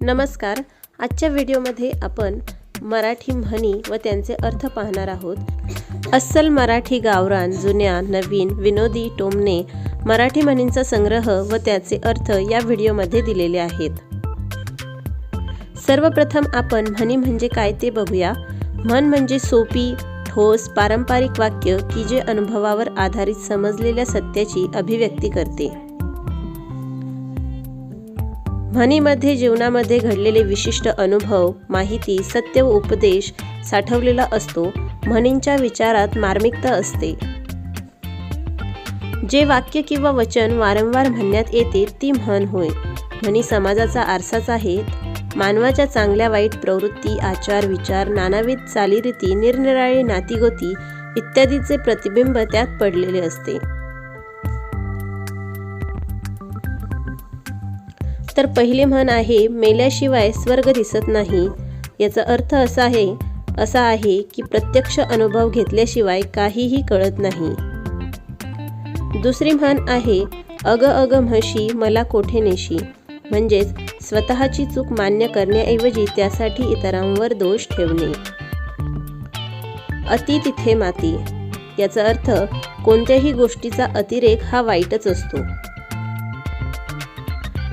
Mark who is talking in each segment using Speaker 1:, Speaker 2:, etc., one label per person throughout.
Speaker 1: नमस्कार. आजच्या व्हिडिओमध्ये आपण मराठी म्हणी व त्यांचे अर्थ पाहणार आहोत. अस्सल मराठी गावरान जुन्या नवीन विनोदी टोमणे मराठी म्हणींचा संग्रह व त्याचे अर्थ या व्हिडिओमध्ये दिलेले आहेत. सर्वप्रथम आपण म्हणी म्हणजे काय ते बघूया. म्हण म्हणजे सोपी ठोस पारंपरिक वाक्य की जे अनुभवावर आधारित समजलेल्या सत्याची अभिव्यक्ती करते. म्हणीमध्ये जीवनामध्ये घडलेले विशिष्ट अनुभव माहिती सत्य व उपदेश साठवलेला असतो म्हणींच्या विचारात मार्मिकता असते. जे वाक्य किंवा वचन वारंवार म्हणण्यात येते ती म्हण होय. म्हणी समाजाचा आरसाच आहेत. मानवाच्या चांगल्या वाईट प्रवृत्ती आचार विचार नानाविध चालीरीती निरनिराळी नातीगोती इत्यादीचे प्रतिबिंब त्यात पडलेले असते. तर पहिली म्हण आहे मेल्याशिवाय स्वर्ग दिसत नाही. याचा अर्थ असा आहे असा आहे की प्रत्यक्ष अनुभव घेतल्याशिवाय काहीही कळत नाही. दुसरी म्हण आहे अग अग म्हशी मला कोठे नेशी? म्हणजेच स्वतःची चूक मान्य करण्याऐवजी त्यासाठी इतरांवर दोष ठेवणे. अति तिथे माती. याचा अर्थ कोणत्याही गोष्टीचा अतिरेक हा वाईटच असतो.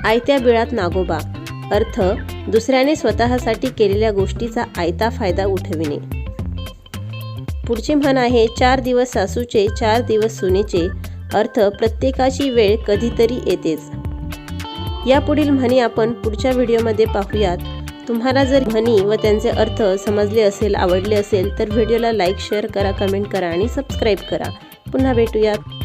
Speaker 1: आयत्या बिळात नागोबा. अर्थ दुसऱ्याने स्वतःसाठी केलेल्या गोष्टीचा आयता फायदा उठविणे. पुढची म्हण आहे चार दिवस सासूचे चार दिवस सुनेचे. अर्थ प्रत्येकाची वेळ कधीतरी येतेच. यापुढील म्हणी आपण पुढच्या व्हिडिओमध्ये पाहूयात. तुम्हाला जर म्हणी व त्यांचे अर्थ समजले असेल आवडले असेल तर व्हिडिओला लाईक शेअर करा कमेंट करा आणि सबस्क्राईब करा. पुन्हा भेटूयात.